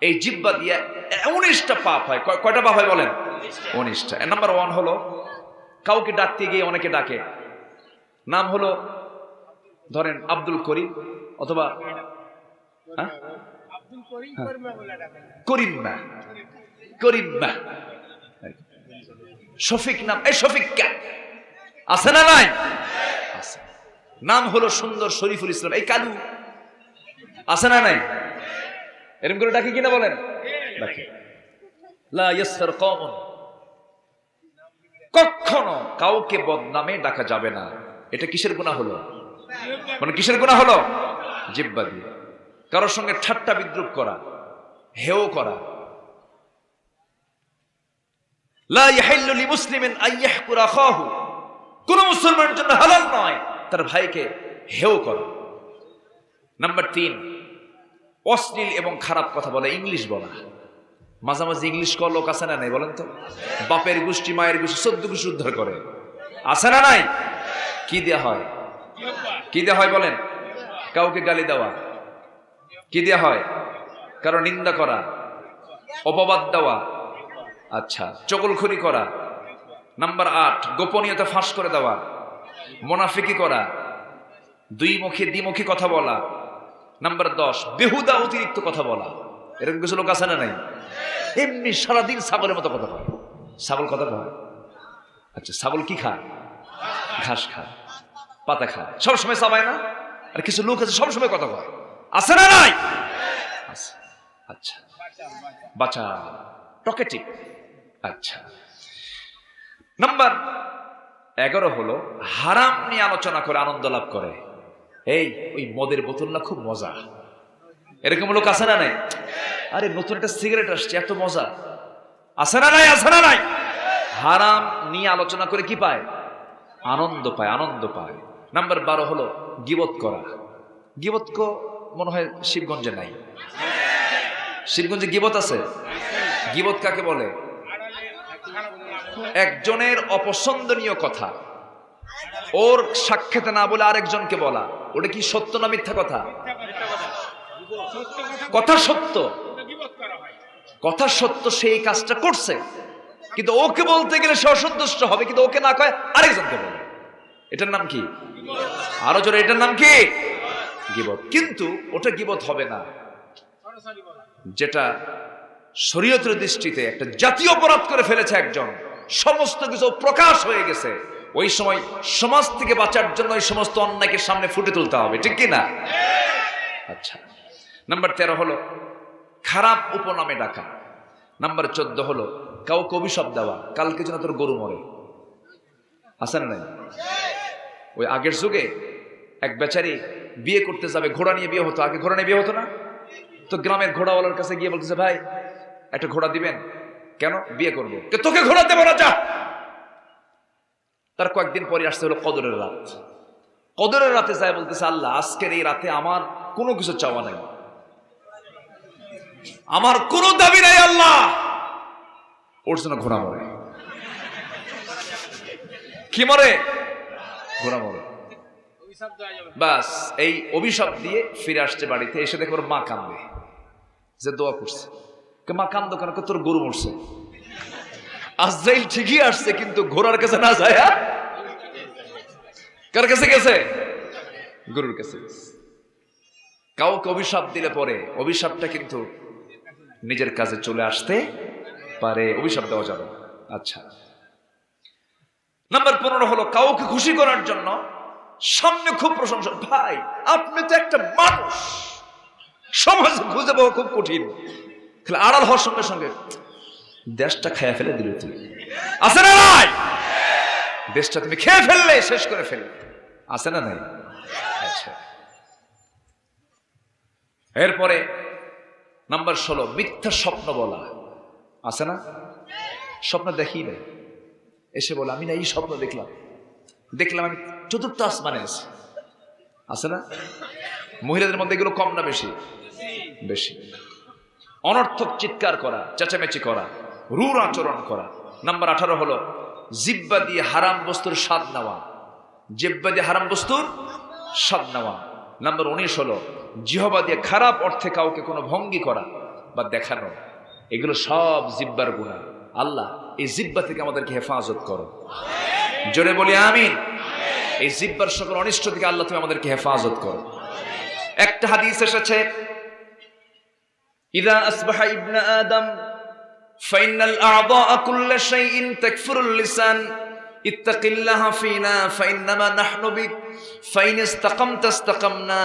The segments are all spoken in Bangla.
এই জিব্বা দিয়ে উনিশটা পাপ হয়। কয়- কয়টা পাপ হয় বলেন? উনিশটা। নাম্বার ওয়ান হলো, কাউকে ডাকতে গিয়ে অনেকে ডাকে। নাম হলো, ধরেন আব্দুল করিম অথবা হ্যাঁ? করিম না শফিক নাম। এই শফিক আছে না নাই? নাম হলো সুন্দর শরীফুল ইসলাম। এই কালু। আছে না নাই? এরকম করে ডাকি কিনা বলেন? ডাকে। কখনো কাউকে বদনামে ডাকা যাবে না। এটা কিসের গুণা হলো? মানে কিসের গুনাহ হলো? জিব্বা দিয়ে। কারোর সঙ্গে ঠাট্টা বিদ্রুপ করা হেও করা। কোন মুসলমানের জন্য হালাল নয় তার ভাইকে হেও করা। নাম্বার তিন অশ্লীল এবং খারাপ কথা বলা ইংলিশ বলা। মাঝামাঝি ইংলিশ কর লোক আছে না নাই বলেন তো? বাপের গোষ্ঠী, মায়ের গোষ্ঠী, সদ্য গোষ্ঠী উদ্ধার করে। আছে না নাই? কি দেয়া হয়? কি দেয়া হয় বলেন? কাউকে গালি দেওয়া। কি দেয়া হয়? কারও নিন্দা করা। অপবাদ দেওয়া। আচ্ছা চকলখড়ি করা। নাম্বার আট, গোপনীয়তা ফাঁস করে দেওয়া। মোনাফিকি করা। দুই মুখে, দ্বিমুখী কথা বলা। নাম্বার দশ, বেহুদা অতিরিক্ত কথা বলা। এরকম কিছু লোক আছে না নাই? এমনি সারাদিন ছাগলের মতো কথা কয় ছাগল কথা কয় আচ্ছা ছাগল কি খায়? ঘাস খায়, পাতা খায়। সবসময় চাবায় না? আর কিছু লোক আছে, সবসময় কথা কয় আছে না নাই? আচ্ছা। বাচ্চা টকেটিভ আচ্ছা। নাম্বার এগারো হলো, হারাম নিয়ে আলোচনা করে আনন্দ লাভ করে। এই, ওই মদের বোতল না খুব মজা। এরকম লোক আছে না নাই? আরে, নতুন একটা সিগারেট আসছে, এত মজা। আছে না নাই? আছে না নাই? হারাম নিয়ে আলোচনা করে কি পায়? আনন্দ পায় আনন্দ পায়। নাম্বার বারো হলো গিবত করা। গিবত কো মনে হয় শিবগঞ্জে নাই। শিবগঞ্জে গিবত আছে? গিবত কাকে বলে? একজনের অপছন্দনীয় কথা। ওর সাক্ষাতে না বলে আরেকজনকে বলা। ওটা কি সত্য না মিথ্যা কথা? কথা সত্য। কথা সত্য সেই কাজটা করছে। কিন্তু ওকে বলতে গেলে সে অসন্তুষ্ট হবে, কিন্তু ওকে না কয় আরেকজনকে বলে। এটার নাম কি? আরও জোরে, এটার নাম কি? গিবত। কিন্তু ওটা গিবত হবে না। যেটা শরীয়তের দৃষ্টিতে একটা জাতীয় অপরাধ করে ফেলেছে একজন। সমস্ত কিছু প্রকাশ হয়ে গেছে। ওই সময় সমাজ থেকে বাঁচার জন্য ওই সমস্ত অন্যায়কে সামনে ফুটে তুলতে হবে, ঠিক কি না আচ্ছা নাম্বার তেরো হলো খারাপ উপনামে ডাকা। নাম্বার চোদ্দ হলো কাউকে অভিশাপ দেওয়া, কালকে যেন তোর গরু মরে। আছে না নাই? ওই আগের যুগে এক বেচারি বিয়ে করতে যাবে, ঘোড়া নিয়ে বিয়ে হতো। আগে ঘোড়া নিয়ে বিয়ে হতো না? তো গ্রামের ঘোড়াওয়ালার কাছে গিয়ে বলতেছে, ভাই, একটা ঘোড়া দিবেন? কেন? বিয়ে করব। "কে, তোকে ঘোড়া দেবো না, যা! তার কয়েকদিন পরে আসতে হলো কদরের রাত। কদরের রাতে যায় বলতেছে, আল্লাহ, আজকের এই রাতে আমার কোনো কিছু চাওয়া নাই। আমার কোনো দাবি নাই, আল্লাহ! ওর জন্য ঘোড়া মরে। কি মরে? ঘোড়া মরে। বাস, এই অভিশাপ দিয়ে ফিরে আসছে বাড়িতে, এসে দেখো ওর মা কান্দে যে দোয়া করছে। মা কান্দ কেন? তোর গরু মরছে? আজরাইল ঠিকই আসছে, কিন্তু ঘোড়ার কাছে না যায় হ্যাঁ? কার কাছে গেছে? গরুর কাছে কাউকে অভিশাপ দিলে পরে, অভিশাপটা কিন্তু নিজের কাছে চলে আসতে পারে, অভিশাপ দেওয়া যাবে আচ্ছা। নাম্বার পনেরো হলো, কাউকে খুশি করার জন্য সামনে খুব প্রশংসা। ভাই, আপনি তো একটা মানুষ। সমাজে খুঁজে পাওয়া খুব কঠিন। আড়াল হওয়ার সঙ্গে সঙ্গে দেশটা খেয়ে ফেলে দিল তুই আছে না নাই? দেশটা তুমি খেয়ে ফেললে শেষ করে ফেললে। আছে না নাই? আচ্ছা। এরপরে নাম্বার ষোলো মিথ্যা স্বপ্ন বলা। আছে না? স্বপ্ন দেখি নাই। এসে বলে আমি না এই স্বপ্ন দেখলাম। দেখলাম আমি চতুর্থ আসমানে আছি। আছে না? মহিলাদের মধ্যে এগুলো কম না বেশি? বেশি। অনর্থক চিৎকার করা চেঁচামেচি করা। রুর আচরণ করা। নাম্বার আঠারো হলো, জিব্বা দিয়ে হারাম বস্তুর স্বাদ নেওয়া। জিব্বা দিয়ে হারাম বস্তুর স্বাদ নেওয়া। নাম্বার উনিশ হলো, জিহবা দিয়ে খারাপ অর্থে কাউকে কোনো ভঙ্গি করা বা দেখানো। এগুলো সব জিব্বার গুণা আল্লাহ এই জিব্বা থেকে আমাদেরকে হেফাজত করো। জোরে বলি আমিন। এই জিব্বার সকল অনিষ্ট থেকে আল্লাহ তুমি আমাদেরকে হেফাজত করো। একটা হাদিস এসেছে, ইদা আসবাহা ইবনা আদম ফাইনাল আবা আকুল্লা শাইইন তাকফুরুল লিসান, ইত্তাকিল্লাহ ফিনা, ফাইন্নামা নাহনু বিক, ফাইন ইস্তাকামতা ইস্তাকামনা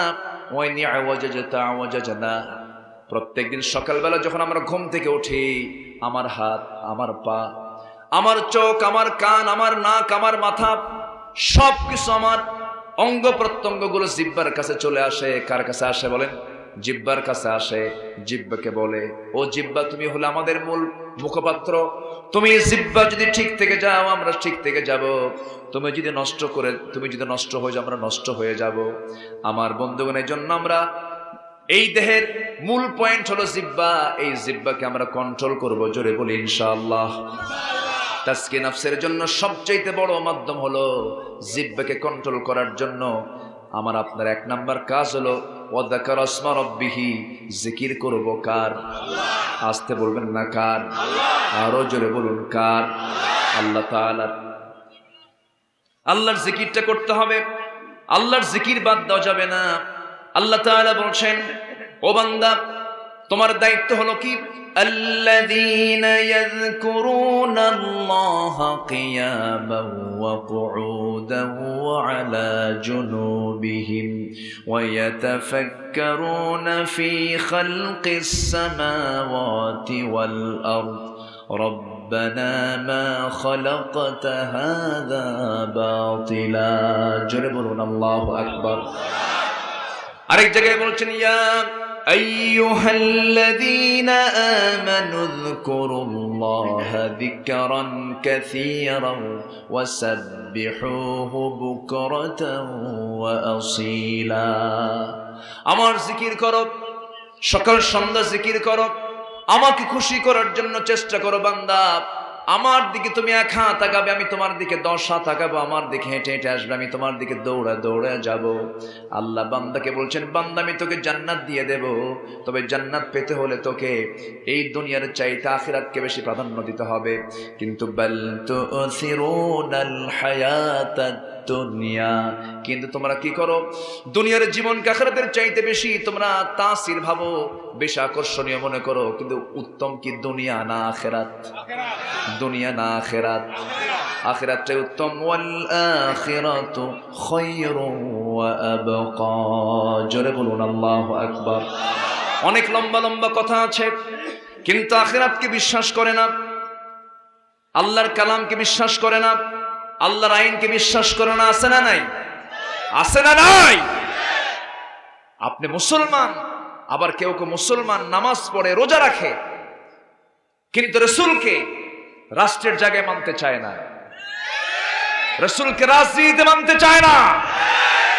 ওয়া ইন আওয়াজাজাতা আওয়াজাজানা প্রত্যেকদিন সকালবেলা যখন আমরা ঘুম থেকে উঠি, আমার হাত, আমার পা, আমার চোখ, আমার কান, আমার নাক, আমার মাথা সব কিছু আমার অঙ্গ প্রত্যঙ্গগুলো জিব্বার কাছে চলে আসে। কার কাছে আসে বলেন? জিব্বার কাছে আসে, জিব্বাকে বলে, ও জিব্বা, তুমি হলে আমাদের মূল মুখপাত্র। তুমি জিব্বা যদি ঠিক থেকে যাও, আমরা ঠিক থেকে যাব। তুমি যদি নষ্ট করে, তুমি যদি নষ্ট হয়ে যাও, আমরা নষ্ট হয়ে যাব। আমার বন্ধুগণের জন্য আমরা এই দেহের মূল পয়েন্ট হলো জিব্বা। এই জিব্বাকে আমরা কন্ট্রোল করব জোরে বলি, ইনশাআল্লাহ। তাসকে নাফসের জন্য সবচাইতে বড় মাধ্যম হলো জিব্বাকে কন্ট্রোল করার জন্য। আমার আপনার এক নাম্বার কাজ হলো ওয়াদাকার আসমা রব্বিহি, জিকির করব কার? আসতে বলবেন না কার? আরও জোরে বলুন কার? আল্লাহ তালার আল্লাহর জিকিরটা করতে হবে। আল্লাহর জিকির বাদ দেওয়া যাবে না। আল্লাহ তালা বলছেন, ও বান্দা তোমার দায়িত্ব হলো কি الذين يذكرون الله قياما وقعودا وعلى جنوبهم ويتفكرون في خلق السماوات والأرض ربنا ما خلقت هذا باطلا جربنا الله أكبر আরেক জায়গায় বলছেন ইয়া أيها الذين آمنوا اذكروا الله ذكرا كثيرا وسبحوه بكرة وأصيلا আমার জিকির করো সকাল সন্ধ্যা জিকির করো আমাকে খুশি করার জন্য চেষ্টা করো বান্দা আমার দিকে তুমি এক হাত তাকাবে আমি তোমার দিকে দশ হাত তাকাবো আমার দিকে হেঁটে হেঁটে আসবে, আমি তোমার দিকে দৌড়া দৌড়া যাব। আল্লাহ বান্দাকে বলছেন, বান্দা, আমি তোকে জান্নাত দিয়ে দেব, তবে জান্নাত পেতে হলে তোকে এই দুনিয়ার চাইতে আখিরাতকে বেশি প্রাধান্য দিতে হবে। কিন্তু বাল তুসিরুনাল হায়াতাদ দুনিয়া। কিন্তু তোমরা কি করো? দুনিয়ার জীবন আখিরাতের চাইতে বেশি তোমরা তাসির ভাবো, বেশি আকর্ষণীয় মনে করো। কিন্তু উত্তম কি দুনিয়া না আখেরাত? দুনিয়া না আখেরাত। আখেরাতটাই উত্তম। ওয়াল আখিরাতু খায়রুন ওয়া আবকা। জোরে বলুন, আল্লাহু আকবার। অনেক লম্বা লম্বা কথা আছে, কিন্তু আখেরাতকে বিশ্বাস করে না? আল্লাহর কালামকে বিশ্বাস করে না? আল্লাহর আইনকে বিশ্বাস করে না, আছে না নাই? আছে না নাই? আপনি মুসলমান, আবার কেউ কেউ মুসলমান নামাজ পড়ে, রোজা রাখে, কিন্তু রসুলকে রাষ্ট্রের জায়গায় মানতে চায় না। রসুলকে রাজনীতিতে মানতে চায় না।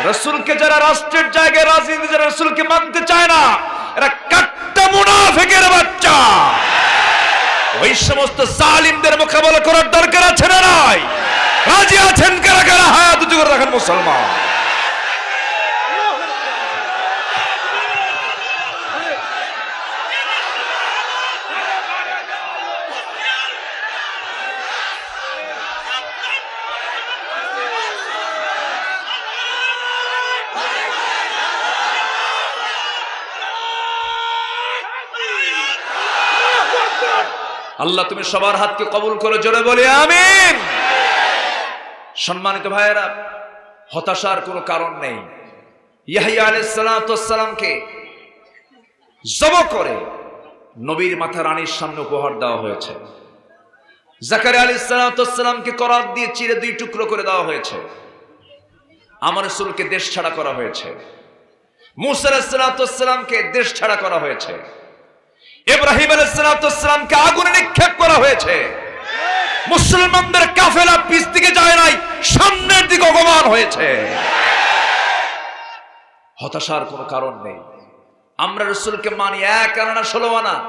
রসুলকে যারা রাষ্ট্রের জায়গায় রাজনীতি যারা রসুলকে মানতে চায় না। এরা কাট্টা মুনাফেকের বাচ্চা। ওই সমস্ত জালিমদের মোকাবেলা করার দরকার আছে না নাই? রাজি আছেন কারা কারা? হাত উঁচু করে রাখেন মুসলমান। আল্লাহ, তুমি সবার হাতকে কবুল করে, জোরে বলে, আমিন। সম্মানিত ভাইয়েরা, হতাশার কোনো কারণ নেই। ইয়াহিয়া আলাইসালামকে জব করে নবীর মাথা রানীর সামনে উপহার দেওয়া হয়েছে। জাকারে আলী সালাতামকে করাত দিয়ে চিরে দুই টুকরো করে দেওয়া হয়েছে। আমার রসুলকে দেশ ছাড়া করা হয়েছে। মুসার সালাতামকে দেশ ছাড়া করা হয়েছে। ইব্রাহিম আলাইসালামকে আগুনে নিক্ষেপ করা হয়েছে। মুসলমানদের কাফেলা পিছ দিকে যায় নাই, সামনের দিকে অপমান হয়েছে। হতাশার কোনো কারণ নেই। আমরা রসুলকে মানি এক, আনা ষোলো আনা?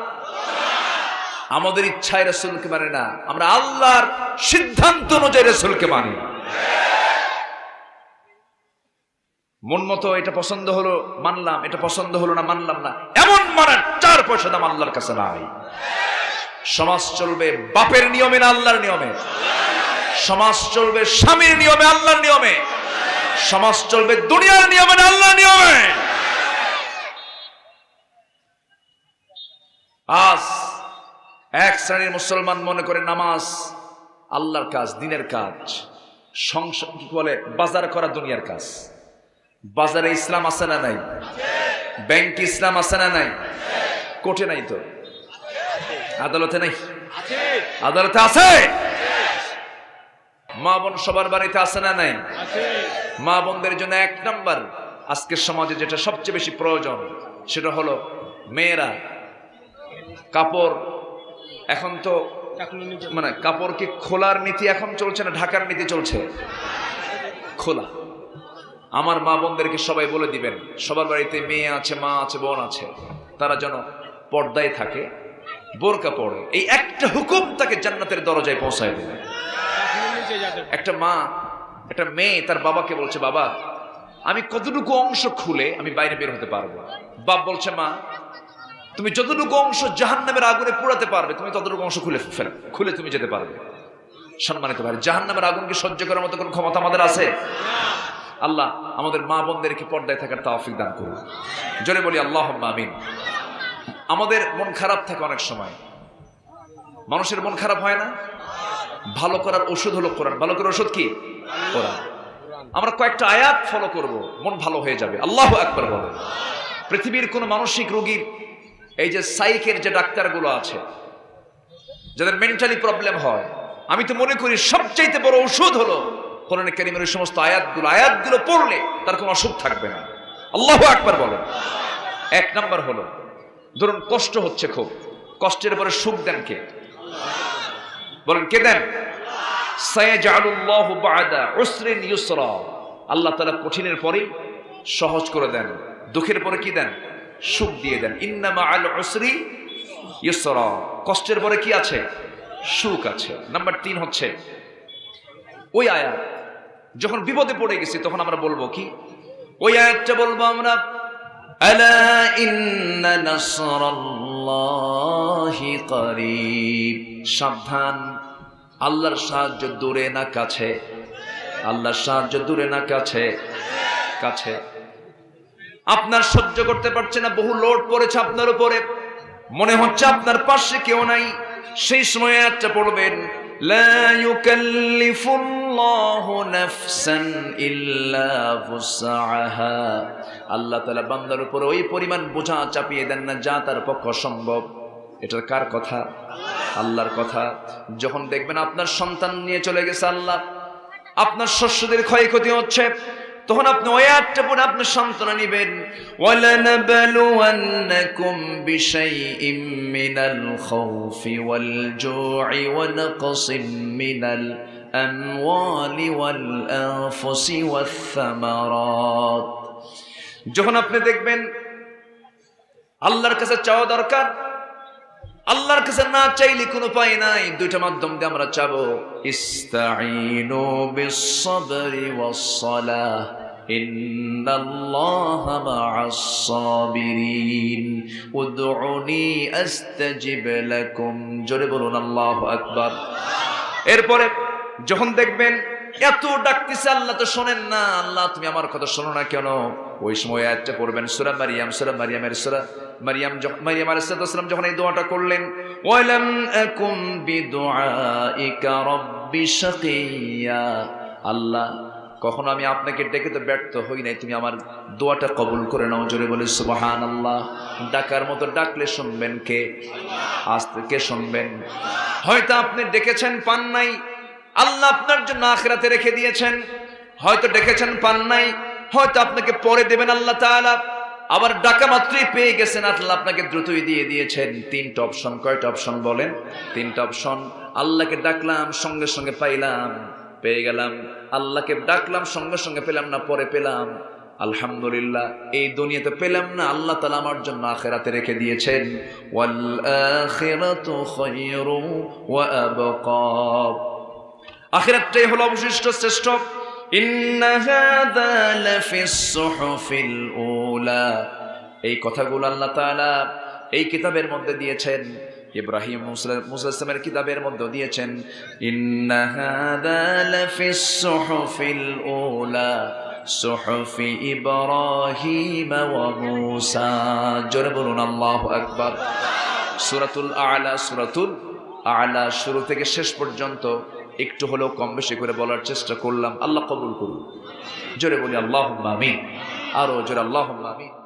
আমাদের ইচ্ছায় রসুলকে মানি না। আমরা আল্লাহর সিদ্ধান্ত অনুযায়ী রসুলকে মানি। মন মতো এটা পছন্দ হলো, মানলাম। এটা পছন্দ হলো না, মানলাম না। এমন সম্মানের চার পয়সা দাম আল্লাহর কাছে নাই। সমাজ চলবে বাপের নিয়মে না আল্লাহর নিয়মে? সমাজ চলবে স্বামীর নিয়মে, আল্লাহর নিয়মে? সমাজ চলবে দুনিয়ার নিয়মে না আল্লাহর নিয়মে? আজ এক শ্রেণির মুসলমান মনে করে নামাজ আল্লাহর কাজ, দিনের কাজ। সংসার কি বলে? বাজার করা দুনিয়ার কাজ। বাজারে ইসলাম আছে না নাই? ব্যাংক ইসলাম আছে না নাই? কোর্টে নাই তো? আদালতে নাই। আদালতে আছে। মা বোন সবার বাড়িতে আছে না নাই? মা বোনদের জন্য এক নাম্বার আজকের সমাজে যেটা সবচেয়ে বেশি প্রয়োজন সেটা হলো মেয়েরা কাপড় এখন তো মানে কাপড় কি খোলার নীতি এখন চলছে না ঢাকার নীতি চলছে? খোলা। আমার মা বোনদেরকে সবাই বলে দিবেন সবার বাড়িতে মেয়ে আছে মা আছে বোন আছে তারা যেন পর্দায় থাকে। বোরকা পড়ে এই একটা হুকুম তাকে জান্নাতের দরজায় পৌঁছায় দেবে। একটা মা, একটা মেয়ে তার বাবাকে বলছে, বাবা, আমি কতটুকু অংশ খুলে আমি বাইরে বের হতে পারব? বাপ বলছে, মা, তুমি যতটুকু অংশ জাহান্নামের আগুনে পোড়াতে পারবে, তুমি ততটুকু অংশ খুলে ফেল খুলে তুমি যেতে পারবে। সম্মানিত ভাই, জাহান্নামের আগুনকে সহ্য করার মতো কোনো ক্ষমতা আমাদের আছে? আল্লাহ আমাদের মা বোনদেরকে পর্দায় থাকার তাওফিক দান করুন। জোরে বলি আল্লাহ আমিন। আমাদের মন খারাপ থাকে অনেক সময়। মানুষের মন খারাপ হয় না? ভালো করার ওষুধ হলো কোরআন। ভালো করার ওষুধ কি? কোরআন। আমরা কয়েকটা আয়াত ফলো করব, মন ভালো হয়ে যাবে। আল্লাহ একবার বলে। পৃথিবীর কোন মানসিক রোগীর এই যে সাইকের যে ডাক্তারগুলো আছে, যাদের মেন্টালি প্রবলেম হয়, আমি তো মনে করি সবচাইতে বড় ওষুধ হলো কোরআন কারিমের সমস্ত আয়াতগুলো। আয়াতগুলো পড়লে তার কোনো অসুখ থাকবে না। আল্লাহ একবার বলেন এক নাম্বার হলো ধরুন কষ্ট হচ্ছে খুব। কষ্টের পরে সুখ দেন কে? বলেন, কে দেন? আল্লাহ তাআলা কঠিনের পরে সহজ করে দেন। দুঃখের পরে কি দেন? সুখ দিয়ে দেন। ইন্না মাআল উসরি ইউসরা। কষ্টের পরে কি আছে? সুখ আছে। নাম্বার তিন হচ্ছে, ওই আয়াত যখন বিপদে পড়ে গেছি তখন আমরা বলব কি? ওই আয়াতটা বলব আমরা আলা ইন্না নাসরাল্লাহি করিব সাবধান আল্লাহর সাহায্য দূরে না কাছে আল্লাহর সাহায্য দূরে না কাছে কাছে আপনার সহ্য করতে পারছে না বহু লোড পড়েছে আপনার উপরে মনে হচ্ছে আপনার পাশে কেউ নাই সেই সময় একটা পড়বেন لا يكلف আল্লাহ তালা বান্দার উপর ওই পরিমাণ বোঝা চাপিয়ে দেন না, যা তার পক্ষ সম্ভব এটার কার কথা? আল্লাহর কথা। যখন দেখবেন আপনার সন্তান নিয়ে চলে গেছে আল্লাহ, আপনার শস্যদের ক্ষয়ক্ষতি হচ্ছে, তখন আপনি ওই আটটা পরে আপনার সান্ত্বনা নিবেন। ওয়ালানাবালুওয়ান্নাকুম বিশাইইম মিনাল খাউফি ওয়াল জুই ওয়া নাকসিন মিনাল الْأَمْوَالِ وَالْأَنفُسِ وَالثَّمَرَاتِ যখন আপনি দেখবেন আল্লাহর কাছে চাওয়া দরকার আল্লাহর কাছে না চাইলে কোনো উপায় নাই দুইটা মাধ্যম দিয়ে আমরা চাবো ইস্তাইনু বিস-সাবরি ওয়াস-সালাহ ইন্নাল্লাহা মা'আস-সাবিরিন উদউনি আস্তাজিব লাকুম জোরে বলুন আল্লাহু আকবার এরপরে যখন দেখবেন এত ডাকতেছে, আল্লাহ তো শোনেন না। আল্লাহ, তুমি আমার কথা শোনো না কেন? ওই সময় একটা পড়বেন, সুরা মারিয়াম, সুরা মারিয়ামের সুরা মারিয়াম মারিয়াম আলাইহিসসালাম যখন এই দোয়াটা করলেন, ওয়ালাম আকুম বিদুআইকা রাব্বি শাকিয়া। আল্লাহ, কখনো আমি আপনাকে ডেকে তো ব্যর্থ হই নাই, তুমি আমার দোয়াটা কবুল করে নাও, জোরে বলে সুবাহান আল্লাহ ডাকার মতো ডাকলে শুনবেন কে? আজ কে শুনবেন? হয়তো আপনি ডেকেছেন পান নাই। আল্লাহ আপনার জন্য আখরাতে রেখে দিয়েছেন। হয়তো ডেকেছেন, পান নাই। হয়তো আপনাকে পরে দেবেন আল্লাহ তাআলা। আবার ডাকা মাত্রই পেয়ে গেছেন, আল্লাহ আপনাকে দ্রুতই দিয়ে দিয়েছেন। তিনটা অপশন, কয়টা অপশন বলেন? তিনটা অপশন। আল্লাহকে ডাকলাম, সঙ্গে সঙ্গে পাইলাম, পেয়ে গেলাম। আল্লাহকে ডাকলাম, সঙ্গে সঙ্গে পেলাম না, পরে পেলাম। আলহামদুলিল্লাহ, এই দুনিয়াতে পেলাম না। আল্লাহ তালা আমার জন্য আখেরাতে রেখে দিয়েছেন। ওয়াল আখিরাতু খায়রু ওয়া আবকা আখিরাতটাই হলো অবশিষ্ট শ্রেষ্ঠ। এই কথাগুলো আল্লাহ তাআলা এই কিতাবের মধ্যে দিয়েছেন। ইব্রাহিম মুসলামের কিতাবের মধ্যে দিয়েছেন। জোরে বলুন, আল্লাহু আকবার। সূরাতুল আলা, সুরাতুল আলা, শুরু থেকে শেষ পর্যন্ত। একটু হলেও কম বেশি করে বলার চেষ্টা করলাম, আল্লাহ কবুল করুন। জোরে বলি আল্লাহ আমি আরও জোরে আল্লাহ আমিন।